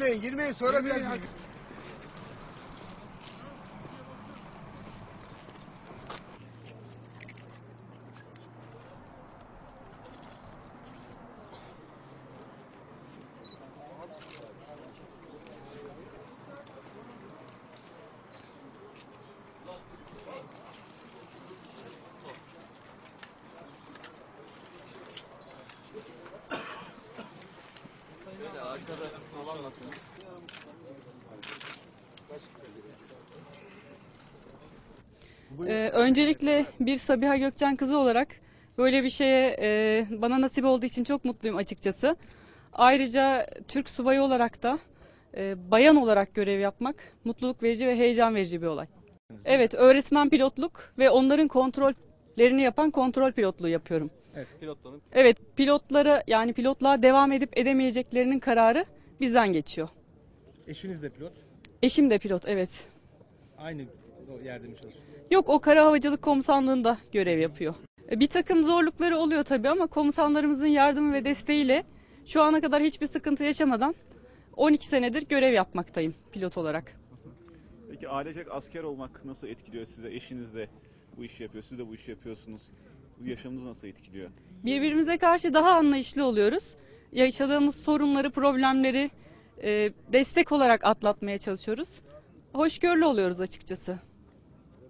girmeyin, girmeyin. Sonra biraz Ee, öncelikle bir Sabiha Gökçen kızı olarak böyle bir şeye e, bana nasip olduğu için çok mutluyum açıkçası. Ayrıca Türk subayı olarak da e, bayan olarak görev yapmak mutluluk verici ve heyecan verici bir olay. Evet, öğretmen pilotluk ve onların kontrollerini yapan kontrol pilotluğu yapıyorum. Pilotların Evet, pilotlara yani pilotluğa devam edip edemeyeceklerinin kararı bizden geçiyor. eşiniz de pilot. Eşim de pilot, evet. Aynı yerde mi çalışıyorsunuz? Yok o Kara Havacılık Komutanlığı'nda görev yapıyor. E, Bir takım zorlukları oluyor tabii ama komutanlarımızın yardımı ve desteğiyle şu ana kadar hiçbir sıkıntı yaşamadan 12 senedir görev yapmaktayım pilot olarak. Peki ailecek asker olmak nasıl etkiliyor size? Eşiniz de bu işi yapıyor, siz de bu işi yapıyorsunuz. Bu yaşamınız nasıl etkiliyor? Birbirimize karşı daha anlayışlı oluyoruz. Yaşadığımız sorunları, problemleri e, destek olarak atlatmaya çalışıyoruz. Hoşgörülü oluyoruz açıkçası.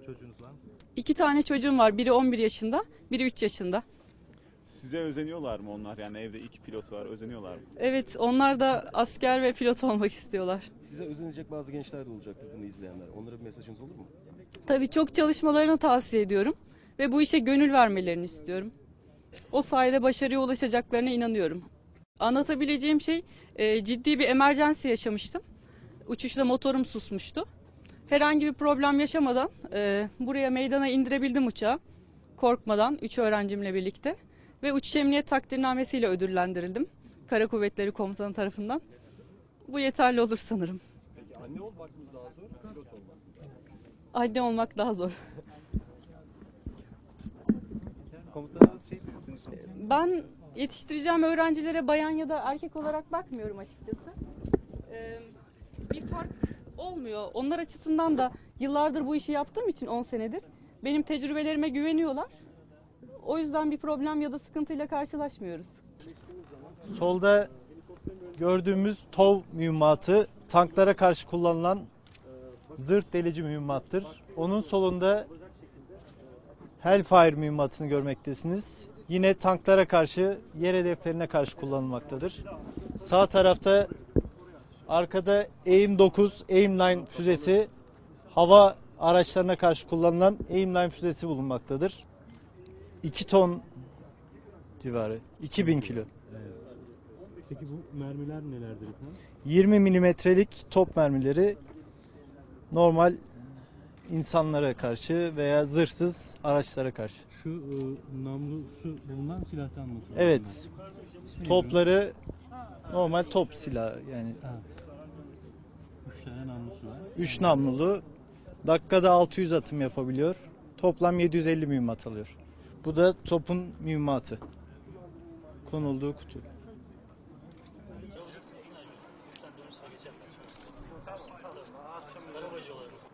Çocuğunuz var mı? İki tane çocuğum var. Biri 11 yaşında, biri 3 yaşında. Size özeniyorlar mı onlar? Yani evde iki pilot var, özeniyorlar mı? Evet, onlar da asker ve pilot olmak istiyorlar. Size özenecek bazı gençler de olacaktır bunu izleyenler. Onlara bir mesajınız olur mu? Tabii çok çalışmalarını tavsiye ediyorum ve bu işe gönül vermelerini istiyorum. O sayede başarıya ulaşacaklarına inanıyorum. Anlatabileceğim şey e, ciddi bir emergency yaşamıştım. Uçuşta motorum susmuştu. Herhangi bir problem yaşamadan e, buraya meydana indirebildim uçağı. Korkmadan 3 öğrencimle birlikte ve uçuş emniyet takdirnamesiyle ödüllendirildim. Kara Kuvvetleri Komutanı tarafından. Bu yeterli olur sanırım. Peki anne olmak mı daha zor, pilot olmak mı? Anne olmak daha zor. Komutanınız şey dedi sizin için. Ben yetiştireceğim öğrencilere bayan ya da erkek olarak bakmıyorum açıkçası. Ee, bir fark olmuyor. Onlar açısından da yıllardır bu işi yaptığım için 10 senedir benim tecrübelerime güveniyorlar. O yüzden bir problem ya da sıkıntıyla karşılaşmıyoruz. Solda gördüğümüz TOV mühimmatı tanklara karşı kullanılan zırt delici mühimmattır. Onun solunda Hellfire mühimmatını görmektesiniz. Yine tanklara karşı, yer hedeflerine karşı kullanılmaktadır. Sağ tarafta arkada AIM-9, AIM-9 füzesi hava araçlarına karşı kullanılan AIM-9 füzesi bulunmaktadır. 2 ton civarı, 2000 kilo. Peki bu mermiler nelerdir efendim? 20 milimetrelik top mermileri normal insanlara karşı veya zırhsız araçlara karşı. Şu e, namlusu bulunan silahtan mı? Evet. İsmi Topları normal top silahı yani? Ha. Üç tane namlusu var. 3 namlulu dakikada 600 atım yapabiliyor. Toplam 750 mühimmat alıyor. Bu da topun mühimmatı. Konulduğu kutu.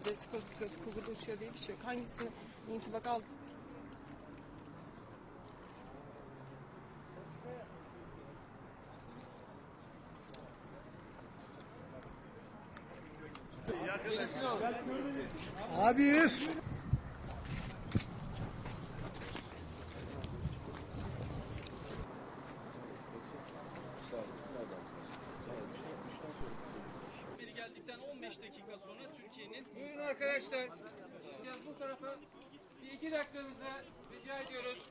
Bir de Sikorsky Cougar'da uçuyor diye bir şey yok. Hangisini intibak aldık? Abi üf. 15 dakika sonra Türkiye'nin Buyurun arkadaşlar. Şimdi bu tarafa bir iki dakikanızı rica ediyoruz.